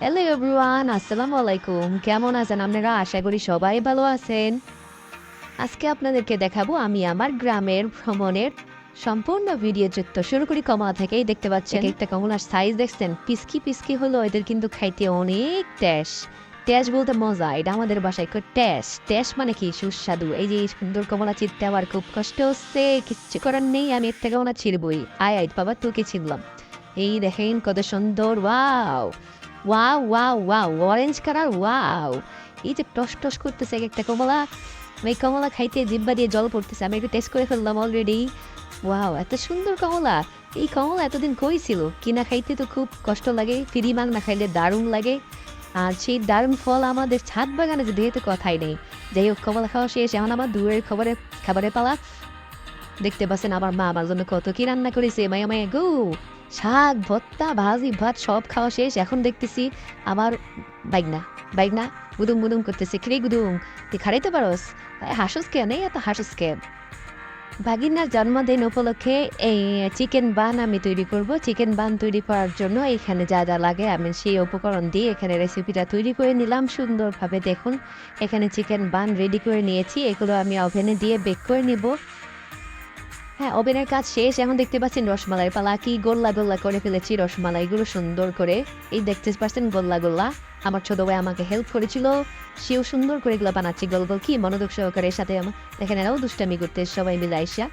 Hello everyone আসসালামু আলাইকুম কেমন আছেন আপনারা? আশা করি সবাই ভালো আছেন। আজকে আপনাদেরকে দেখাবো আমি আমার গ্রামের ভ্রমণের সম্পূর্ণ ভিডিও চিত্র শুরু করি কমলা থেকেই, দেখতে পাচ্ছেন? একটা কমলার সাইজ দেখছেন? পিসকি পিসকি হলো এদের কিন্তু খাইতে অনেক ট্যাস ট্যাস বলতে মজা, এটা আমাদের বাসায় ট্যাস ট্যাস মানে কি? সুস্বাদু। এই যে সুন্দর কমলা চিনতে আমার খুব কষ্ট হচ্ছে, কিচ্ছু করার নেই, আমি একটা কমলা ছিড়বই। আয় আয়, বাবা, তোকে ছিনলাম এই দেখেন কত সুন্দর wow wow wow wow orange colour wow এই যে টস টস করতেছে এক একটা কমলা, এই কমলা খাইতে জিব্বা দিয়ে জল পড়তেছে, আমি একটু টেস্ট করে ফেললাম অলরেডি ওয়াও এত সুন্দর কমলা। এই কমলা এতদিন কই ছিল? কিনা খাইতে তো খুব কষ্ট লাগে, ফিরি মাং না খাইলে দারুণ লাগে। আর সেই দারুণ ফল আমাদের ছাদ বাগানে যে যেহেতু কথাই নেই। যাই হোক, কমলা খাওয়া শেষ। এখন আমার দূরের খবরে, খাবারের পালা। দেখতে পাচ্ছেন আমার মা আমার জন্য কত কি রান্না করেছে। মায়া মায়া গো। শাক ভত্তা, ভাজি, ভাত সব খাওয়া শেষ। এখন দেখতেছি আবার বাইকনা বাইকনা গুদুম গুদুম করতেছে। কিরে গুদুম, তুই খারাইতে পারস? হাসুস কে নেই এত হাসুস কে ভাগিনার জন্মদিন উপলক্ষে এই চিকেন বান আমি তৈরি করব। চিকেন বান তৈরি করার জন্য এখানে যা যা লাগে আমি সেই উপকরণ দিয়ে এখানে রেসিপিটা তৈরি করে নিলাম। সুন্দরভাবে দেখুন, এখানে চিকেন বান রেডি করে নিয়েছি। এগুলো আমি ওভেনে দিয়ে বেক করে নিব। হ্যাঁ ওভেনের কাজ শেষ, এখন দেখতে পাচ্ছেন রসমালাই পালা। কি গোল্লা গোল্লা করে ফেলেছি রসমালাইগুলো, সুন্দর করে। এই দেখতে পাচ্ছেন গোল্লা গোল্লা। আমার ছোট ভাই আমাকে হেল্প করেছিল। সেও সুন্দর করে এগুলো বানাচ্ছে। গোল গোল কি, মনোযোগ সহকারে এর সাথে দেখেন এরাও দুষ্টামি করতে সবাই মিলে আইসা।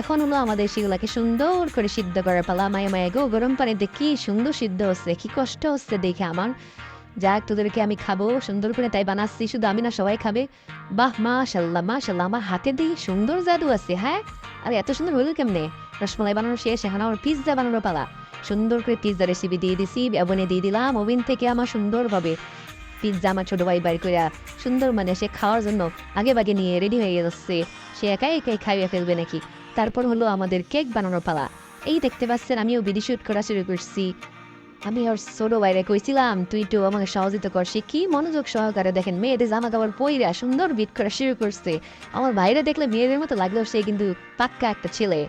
এখন হলো আমাদের সেগুলাকে সুন্দর করে সিদ্ধ করার পালা। মায়া মায়া গো, গরম পানিতে কি সুন্দর সিদ্ধ হচ্ছে, কি কষ্ট হচ্ছে দেখে আমার। যাক, তোদেরকে আমি খাব, সুন্দর করে তাই বানাচ্ছি, শুধু আমি না, সবাই খাবে। বাহ, মাশাল্লাহ মাশাল্লাহ, আমার হাতে দিয়ে সুন্দর জাদু আছে হ্যাঁ? আর, এত সুন্দর হলো কেমনে? রসমালাই বানানো শেষ, এখন আমার পিৎজা বানানোর পালা। সুন্দর করে পিৎজা রেসিপি দিয়ে দিছি ওভেনে দিয়ে দিলাম, ওভেন থেকে আমার সুন্দরভাবে পিৎজা আমার ছোট ভাই বাইর করে সুন্দর মানে সে খাওয়ার জন্য আগে বাগে নিয়ে রেডি হয়ে যাচ্ছে সে একাই একাই খাইয়ে ফেলবে নাকি? তারপর হলো আমাদের কেক বানানোর পালা। এই দেখতে পাচ্ছেন, আমিও বিডি শুট করা শুরু করছি। আমি আর ছোট বাইরে কইছিলাম, তুই তো আমাকে সহযোগিতা কর, সে কি মনোযোগ সহকারে দেখেন, মেয়েদের জামা কাপড় পইরা সুন্দর বিট করা শুরু করছে। আমার বাইরে দেখলে মেয়েদের মতো লাগলেও সে কিন্তু পাক্কা একটা ছেলে।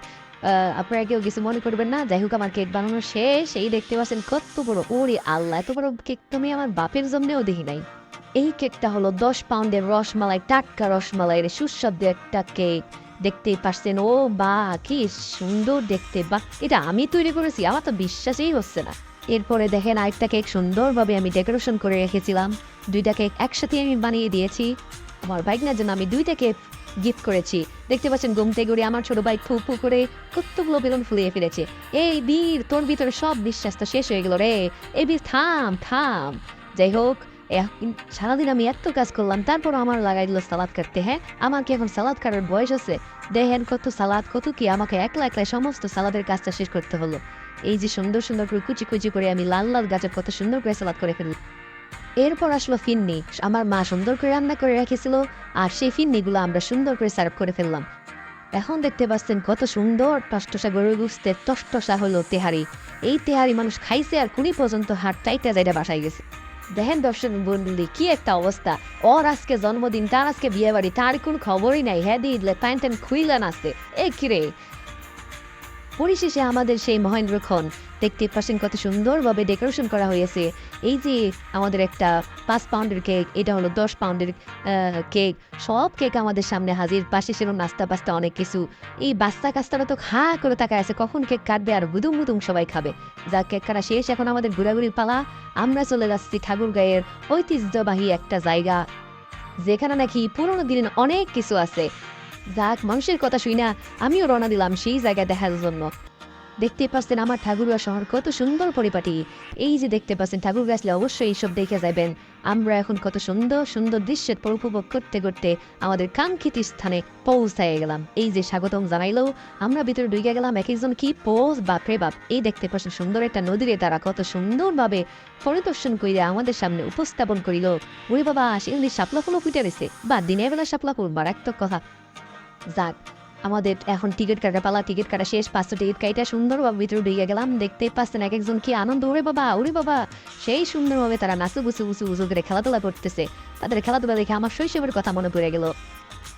আপনারা কেউ কিছু মনে করবেন না, যাই হোক, আমার কেক বানানো শেষ। এই দেখতে পাচ্ছেন কত বড়, ওরে আল্লাহ, এত বড় কেক তো আমি আমার বাপের জন্যও দেখি নাই। এই কেকটা হলো দশ পাউন্ডের রসমালাই, টাটকা রসমালাইয়ের সুস্বাদু একটা কেক দেখতেই পাচ্ছেন, ও বা, কি সুন্দর দেখতে, বা, এটা আমি তৈরি করেছি, আমার তো বিশ্বাসই হচ্ছে না। এরপরে দেখেন আরেকটা কেক সুন্দরভাবে আমি ডেকোরেশন করে রেখেছিলাম। দুইটা কেক একসাথে আমি বানিয়ে দিয়েছি। আমার বাইক না জন্য আমি দুইটা কেক গিফট করেছি। দেখতে পাচ্ছেন ঘুমতে গড়ে আমার ছোট বাইক ফু ফু করে কতগুলো বেলুন ফুলিয়ে ফেলেছে। এই বীর, তোর ভিতরে সব বিশ্বাস তো শেষ হয়ে গেল রে। এই বীর, থাম থাম। যাই হোক সারাদিন আমি এত কাজ করলাম তারপর আমার লাগাই দিল সালাদ কাটতে হ্যাঁ? আমার কি এখন সালাদ কাটার বয়স আছে? দেখেন কত সালাদ, কত কি আমাকে একলা একলা সমস্ত সালাদের কাজটা শেষ করতে হলো। এই যে সুন্দর সুন্দর করে কুচি কুচি করে আমি লাল লাল গাছের কত সুন্দর করে সালাদ করে ফেললাম। এরপর আসলো ফিন্নি। আমার মা সুন্দর করে রান্না করে রেখেছিল আর সেই ফিন্নিগুলো আমরা সুন্দর করে সার্ভ করে ফেললাম। এখন দেখতে পাচ্ছেন কত সুন্দর টসটসা গরুর গুস্তের টসটসা হলো তেহারি। এই তেহারি মানুষ খাইছে আর কুড়ি পর্যন্ত হাট টাইটা যাইটা বাসায় গেছে। দেখেন দর্শক বন্ধুলি, কি একটা অবস্থা। ওর আজকে জন্মদিন, তার আজকে বিয়ে বাড়ি তার কোন খবরই নাই। হ্যাঁ দিলে প্যান্ট খুইলা নাচতে। এ কিরে? পরিশেষে আমাদের সেই মহেন্দ্র খন দেখতে পাচ্ছেন কত সুন্দরভাবে ডেকোরেশন করা হয়েছে। এই যে আমাদের একটা পাঁচ পাউন্ডের কেক এটা হলো দশ পাউন্ডের কেক সব কেক আমাদের সামনে হাজির। পাশে সেরকম নাস্তা পাস্তা অনেক কিছু। এই বাস্তা কাস্তারা তো খা করে তাকায় আছে। কখন কেক কাটবে আর বুদুম বুদুম সবাই খাবে। যা কেক কাটা শেষ, এখন আমাদের ঘোরাঘুরির পালা। আমরা চলে যাচ্ছি ঠাকুরগাঁয়ের ঐতিহ্যবাহী একটা জায়গা, যেখানে নাকি পুরোনো দিনের অনেক কিছু আছে। যাক, মানুষের কথা শুই না। আমিও রওনা দিলাম সেই জায়গা দেখার জন্য। দেখতে পাচ্ছেন আমার ঠাকুরগাঁ শহর, কত সুন্দর পরিপাটি। এই যে দেখতে পাচ্ছেন ঠাকুর আসলে অবশ্যই এইসব দেখে যাবেন আমরা এখন কত সুন্দর সুন্দর দৃশ্যের পর উপভোগ করতে করতে আমাদের কাঙ্ক্ষিত স্থানে পৌঁছায় গেলাম। এই যে স্বাগতম জানাইলেও আমরা ভিতরে ঢুকে গেলাম, এক একজন কি পোজ বাপরে বাপ এই দেখতে পাচ্ছেন সুন্দর একটা নদীরে তারা কত সুন্দরভাবে পরিদর্শন করিয়া আমাদের সামনে উপস্থাপন করিল। ওরে বাবা সেগুলি শাপলা ফুলও ফুটে রয়েছে বা দিনের বেলা শাপলা ফুল, মারাত্মক কথা। যাক, আমাদের এখন টিকিট কাটা পালা, টিকিট কাটা শেষ পাঁচশো টিকিট কাইটা সুন্দরভাবে ভিতরে ঢুকে গেলাম। দেখতে পাচ্ছেন এক একজন কি আনন্দ, ওরে বাবা ওরে বাবা! সেই সুন্দরভাবে তারা নাচু গুছু গুছু গুছু করে খেলাধুলা করতেছে। তাদের খেলাধুলা দেখে আমার শৈশবের কথা মনে পড়ে গেল।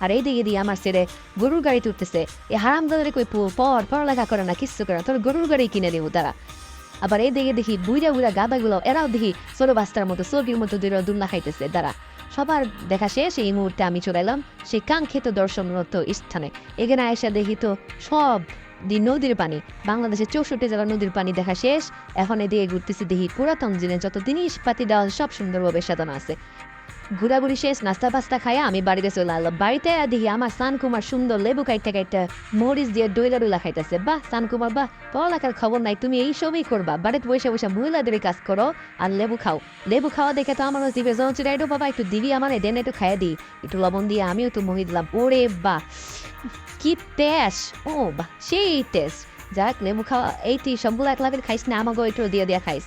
আর এই দিকে দিয়ে আমার ছেলে গরুর গাড়ি তুলতেছে। এই হারাম দাদের কই পর, পড়ালেখা করে না, কিচ্ছু করে তোর গরুর গাড়ি কিনে দেবো তারা আবার এই দিকে দেখি বুইরা বুইরা গাদাগুলো, এরাও দেখি ছোট বাস্তার মতো চর্বির মতো দুইরা দুল্লা খাইতেছে, দাঁড়া। সবার দেখা শেষ, এই মুহূর্তে আমি চলে এলাম সেই কাঙ্ক্ষিত দর্শনরত স্থানে। এখানে এসে দেখি তো সব দি নদীর পানি, বাংলাদেশের চৌষট্টি জেলা নদীর পানি দেখা শেষ। এখন এদিকে ঘুরতেছি দেখি পুরাতন জিনিস যত জিনিসপাতি দেওয়া সব সুন্দরভাবে সাজানো আছে। ঘোরাঘুরি শেষ, নাস্তা পাস্তা খাইয়া আমি বাড়িতে চলে এলাম বাড়িতে দেখি আমার সানকুমার সুন্দর লেবু কাইটটা কাইটটা মরিচ দিয়ে ডইলা ডইলা খাইতেছে। বাহ, সানকুমার, বাহ, পড়ালেখার খবর নাই, তুমি এই সবই করবা। বাড়িতে বসে বসে মহিলাদের কাজ করো আর লেবু খাও। লেবু খাওয়া দেখে তো আমার জঞ্চিরা একটু বাবা, একটু দিবি আমার, দেন একটু খাইয়া দিই। একটু লবণ দিয়ে আমিও একটু মহি দিলাম। ওরে বাহ, কি টেস্ট ও বাহ, সেই টেস্ট যাক, লেবু খাওয়া এইটি সবগুলো এক লাভের খাইস না, আমাকেও একটু দিয়ে দিয়ে খাইস।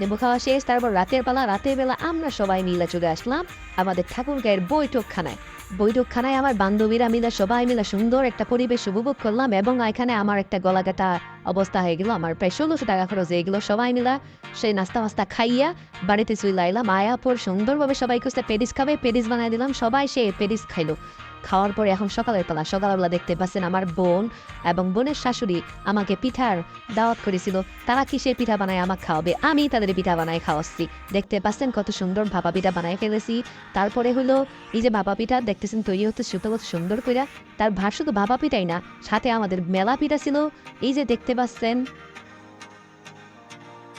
লেবু খাওয়া শেষ, তারপর রাতের বেলা রাতের বেলা আমরা সবাই মিলে চলে আসলাম আমাদের ঠাকুর গায়ের বৈঠকখানায়। বৈঠকখানায় আমার বান্ধবীরা মিলে, সবাই মিলে সুন্দর একটা পরিবেশ উপভোগ করলাম এবং এখানে আমার একটা গলাকাটা অবস্থা হয়ে গেল। আমার প্রায় ষোলোশো টাকা খরচ হয়ে গেলো। সবাই মিলা সেই নাস্তা মাস্তা খাইয়া বাড়িতে চলে আইলাম। আয়াপুর সুন্দরভাবে সবাই খুঁজতে পেডিস খাবে পেডিস বানাই দিলাম। সবাই সে পেডিস খাইলো। খাওয়ার পরে এখন সকালের বেলা সকালবেলা দেখতে পাচ্ছেন আমার বোন এবং বোনের শাশুড়ি আমাকে পিঠার দাওয়াত করেছিল। তারা কিসের পিঠা বানায় আমাকে খাওয়াবে? আমি তাদের পিঠা বানায় খাওয়াচ্ছি। দেখতে পাচ্ছেন কত সুন্দর ভাপা পিঠা বানায় ফেলেছি। তারপরে হলো এই যে ভাপা পিঠা, দেখতেছেন তৈরি হতে সুতো সুন্দর করে তার ভাত শুধু ভাপা পিঠাই না, সাথে আমাদের মেলা পিঠা ছিল। এই যে দেখতে পাচ্ছেন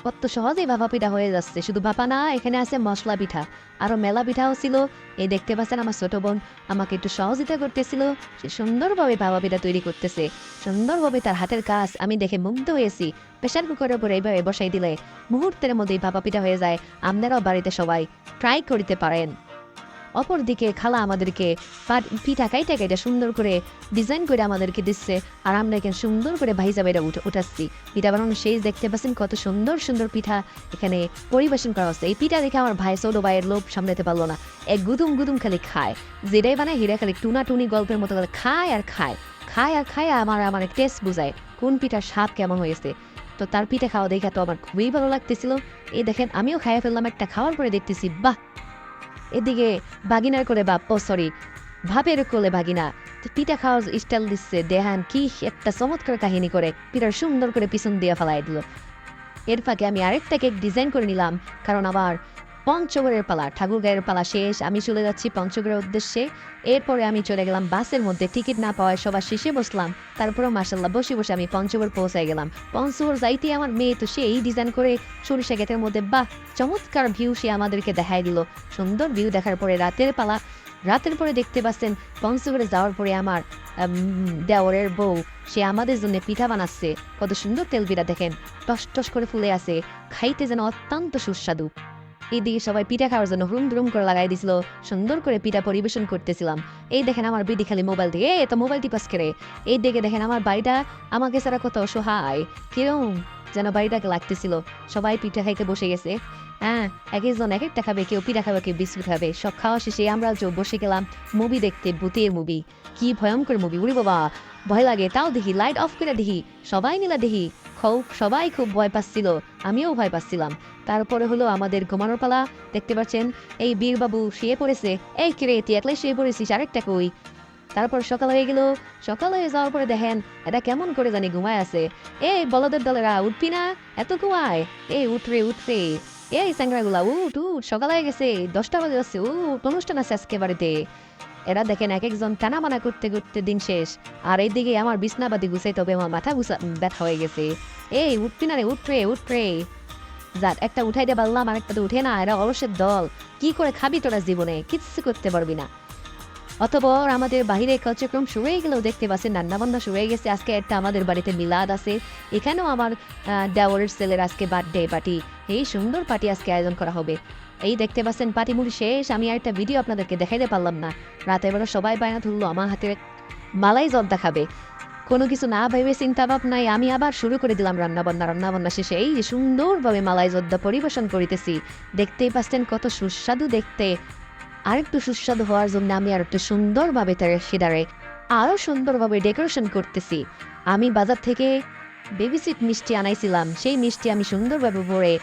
কত সহজেই ভাপা পিঠা হয়ে যাচ্ছে। শুধু ভাপা না, এখানে আছে মশলা পিঠা। আরও মেলা পিঠাও ছিল। এই দেখতে পাচ্ছেন আমার ছোট বোন আমাকে একটু সহযোগিতা করতেছিল। সে সুন্দরভাবে ভাপা পিঠা তৈরি করতেছে। সুন্দরভাবে তার হাতের কাজ আমি দেখে মুগ্ধ হয়েছি। প্রেশার কুকারের উপর এইভাবে বসাই দিলে মুহূর্তের মধ্যেই ভাপা পিঠা হয়ে যায়। আপনারাও বাড়িতে সবাই ট্রাই করিতে পারেন। অপরদিকে খালা আমাদেরকে পিঠা কাইটা কাইটা সুন্দর করে ডিজাইন করে আমাদেরকে দিচ্ছে। আর আমরা এখানে সুন্দর করে ভাইজা বাইরা উঠে, উঠাচ্ছি। পিঠা বানানো শেষ দেখতে পাচ্ছেন কত সুন্দর সুন্দর পিঠা এখানে পরিবেশন করা হচ্ছে। এই পিঠা দেখে আমার ভাই ছোট ভাইয়ের লোভ সামলাতে পারল না। এক গুদুম গুদুম খালি খায়। যেটাই বানায় হিরা খালি টুনা টুনি গল্পের মতো করে খায় আর খায়। খায় আর খায় আমার আমার টেস্ট বুঝায় কোন পিঠার স্বাদ কেমন হয়েছে। তো তার পিঠা খাওয়া দেখে তো আমার খুবই ভালো লাগতেছিল। এই দেখেন, আমিও খাইয়া ফেললাম একটা, খাওয়ার পরে দেখতেছি, বাহ! এদিকে বাগিনার করে বাপ সরি ভাবের কোলে বাগিনা পিঠা খাওয়ার স্টাইল দিচ্ছে দেহান কি একটা চমৎকার কাহিনী করে পিঠার সুন্দর করে পিছন দিয়ে ফেলাই দিল। এর ফাঁকে আমি আরেকটা কেক ডিজাইন করে নিলাম কারণ আবার পঞ্চগড়ের পালা ঠাকুর গায়ের পালা শেষ। আমি চলে যাচ্ছি পঞ্চগড়ের উদ্দেশ্যে। এরপরে আমি চলে গেলাম বাসের মধ্যে, টিকিট না পাওয়ায় সবার শেষে বসলাম। তারপরে মাসাল্লাহ বসে বসে আমি পঞ্চগড় পৌঁছায় গেলাম। পঞ্চগড় যাইতে আমার মেয়ে তো সেই ডিজাইন করে সরিষা গেটের মধ্যে, বাহ, চমৎকার ভিউ সে আমাদেরকে দেখাই দিল। সুন্দর ভিউ দেখার পরে রাতের পালা। রাতের পরে দেখতে পাচ্ছেন, পঞ্চগড়ে যাওয়ার পরে আমার দেওরের বউ, সে আমাদের জন্য পিঠা বানাচ্ছে। কত সুন্দর তেল পিঠা দেখেন টস টস করে ফুলে আছে। খাইতে যেন অত্যন্ত সুস্বাদু। এইদিকে সবাই পিঠা খাওয়ার জন্য হুম ধুম করে লাগাই দিছিল। সুন্দর করে পিঠা পরিবেশন করতেছিলাম। এই দেখেন আমার বিডি খালি মোবাইল দিয়ে এ তো মোবাইল টিপাস করে। এই দেখে দেখেন আমার বাড়িটা আমাকে ছাড়া কত অসহায় কিরম যেন বাড়িটাকে লাগতেছিল। সবাই পিঠা খাইতে বসে গেছে। হ্যাঁ এক একজন এক একটা খাবে, কেউ পিঠা খাবে, কেউ বিস্কুট খাবে। সব খাওয়া শেষে আমরা বসে গেলাম মুভি দেখতে, ভূতের মুভি কি ভয়ঙ্কর মুভি উড়ি বাবা। ভয় লাগে, তাও দেখি লাইট অফ করে দেখি। সবাই মিলে দেখি। খুব সবাই খুব ভয় পাচ্ছিল, আমিও ভয় পাচ্ছিলাম। তারপরে হলো আমাদের ঘুমানোর পালা, দেখতে পাচ্ছেন, এই বীরবাবু শুয়ে পড়েছে, এই কিরে, তুই একলাই শুয়ে পড়েছিস, আরেকটা কই? তারপর সকাল হয়ে গেল, সকাল হয়ে যাওয়ার পরে দেখেন এটা কেমন করে জানি ঘুমায় আছে। এই বলদের দলেরা, উঠবি না, এত ঘুমায়। এই উঠরে উঠরে এই স্যাংরাগুলা উঠ উঠ, সকাল হয়ে গেছে, দশটা বাজে যাচ্ছে, উঠ, অনুষ্ঠান আছে আজকে বাড়িতে। এরা দেখেন এক একজন টানা মানা করতে করতে দিন শেষ। আর এইদিকে আমার বিছনাবাদি গুছাই তবে আমার মাথা গুছা ব্যথা হয়ে গেছে। এই উঠবি না রে উঠরে উঠরে যাক একটা উঠাই দিয়ে পারলাম আর একটা তো উঠে না, এরা অলসের দল। কি করে খাবি তোরা জীবনে? কিচ্ছু করতে পারবি না। অতপর আমাদের বাহিরে কার্যক্রম শুরু হয়ে গেলেও দেখতে পাচ্ছেন রান্নাবান্না শুরু হয়ে গেছে। আজকে একটা আমাদের বাড়িতে মিলাদ আছে। এখানেও আমার আহ, দেওরের ছেলের আজকে বার্থডে পার্টি এই সুন্দর পার্টি আজকে আয়োজন করা হবে। এই দেখতে পাচ্ছেন পার্টি মুড়ি শেষ। আমি আর একটা ভিডিও আপনাদেরকে দেখাইতে পারলাম না। রাতের বেলা সবাই বায়না তুললো আমার হাতে মালাই জর্দা খাবে। কোনো কিছু না ভেবে চিন্তা ভাবনায় আমি আবার শুরু করে দিলাম রান্নাবান্না। রান্নাবান্না শেষে এই সুন্দরভাবে মালাই জর্দা পরিবেশন করিতেছি। দেখতেই পাচ্ছেন কত সুস্বাদু দেখতে। আরেকটু সুস্বাদু হওয়ার জন্য আমি আর একটু সুন্দরভাবে তার সেদারে আরও সুন্দরভাবে ডেকোরেশন করতেছি। আমি বাজার থেকে বেবিসিট মিষ্টি আনাইছিলাম। সেই মিষ্টি আমি সুন্দরভাবে ভরে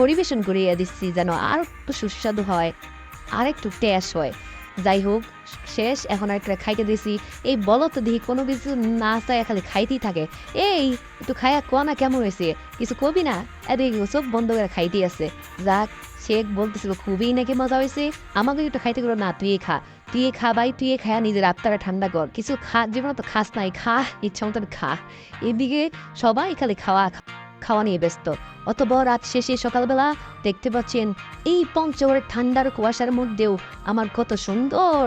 পরিবেশন করিয়ে দিচ্ছি যেন আর একটু সুস্বাদু হয়, আরেকটু টেস্ট হয়। যাই হোক শেষ, এখন একটা খাইতে দিছি। এই বলো তো দেখি কোনো কিছু না চায় খালি খাইতেই থাকে। এই, একটু খায়া কোয়া না কেমন হয়েছে কিছু কবি না? এদিকে সব বন্ধ করে খাইতেই আছে। যাক শেখ বলতেছিল, খুবই নাকি মজা হয়েছে আমাকে একটু খাইতে গেলো না তুই খা। তুই খা ভাই তুই খায়া নিজের আত্মারা ঠান্ডা কর। কিছু খা, জীবনে তো খাস নাই, খা, ইচ্ছা মতন খা। এদিকে সবাই খালি খাওয়া খাওয়া নিয়ে ব্যস্ত। অতবর রাত শেষে সকালবেলা দেখতে পাচ্ছেন, এই পঞ্চগড়ের ঠান্ডার কুয়াশার মধ্যেও আমার কত সুন্দর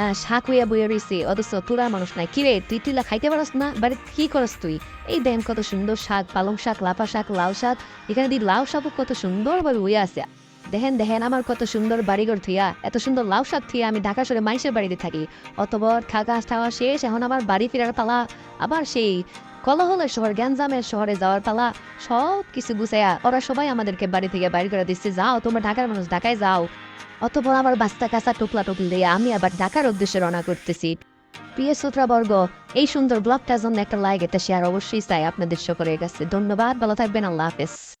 আহ, শাক হইয়া বইয়া রয়েছে অথচ তোরা মানুষ নাই। কিরে তুই তুইলা খাইতে পারস না? বাড়ি কি করস তুই? এই দেন কত সুন্দর শাক পালং শাক লাফা শাক লাউ শাক। এখানে দি লাউ শাকও কত সুন্দরভাবে হইয়া আছে। দেখেন দেখেন আমার কত সুন্দর বাড়িঘর থুইয়া এত সুন্দর লাউ শাক থুইয়া আমি ঢাকা শহরে মাইসের বাড়িতে থাকি। অতবর খাগা খাওয়া শেষ এখন আমার বাড়ি ফেরার পালা। আবার সেই কলহলের শহর গ্যাঞ্জামের শহরে যাওয়ার পালা। সব কিছু গুছাইয়া ওরা সবাই আমাদেরকে বাড়ি থেকে বাড়ি করে দিচ্ছে। যাও তোমরা ঢাকার মানুষ ঢাকায় যাও। অতপর আমার বাস্তা কাঁচা টুকলা টুকলি দিয়ে আমি আবার ঢাকার উদ্দেশ্যে রওনা করতেছি। প্রিয় শ্রোতা বর্গ এই সুন্দর ব্লগটার জন্য একটা লাইক একটা শেয়ার অবশ্যই চাই আপনাদের সকলের কাছে। ধন্যবাদ, ভালো থাকবেন, আল্লাহ হাফেজ।